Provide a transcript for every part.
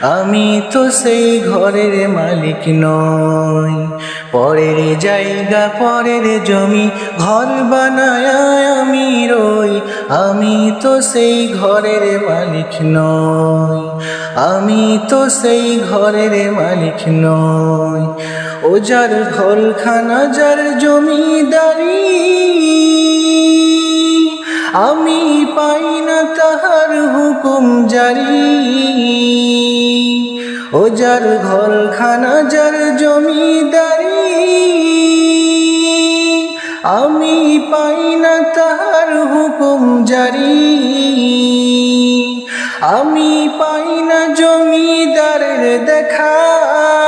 আমি তো সেই ঘরের মালিক নই। পরের জায়গা, পরের জমি, ঘর বানায় আমি রই। আমি তো সেই ঘরের মালিক নই। আমি তো সেই ঘরের মালিক নই। ও যার ঘরখানা, যার জমিদারি, আমি পাই না তাহার হুকুম জারি। ও যার ঘরখানা, যার জমিদারি, আমি পাই না তাহার হুকুম জারি। আমি পাই না জমিদারের দেখা।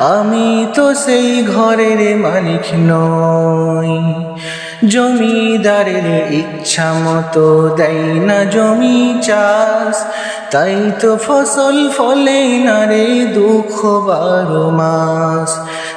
আমি তো সেই ঘরের মালিক নই। জমিদারের ইচ্ছা মতো দেয় না জমি চাষ। তাই তো ফসল ফলে না রে দুঃখ বারো মাস।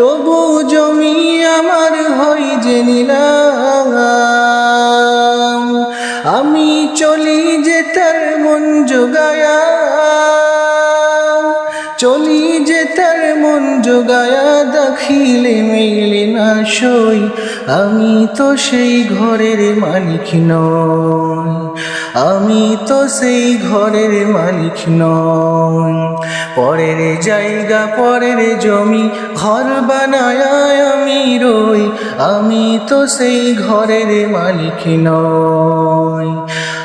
তবু জমি আমার হই যে নিলাম চলি যে তার মন যোগায়া দেখিলে মেলে না সই। আমি তো সেই ঘরের মালিক নই। আমি তো সেই ঘরের মালিক নই। পরের জায়গা, পরের জমি, ঘর বানায় আমি রই। আমি তো সেই ঘরের মালিক নই।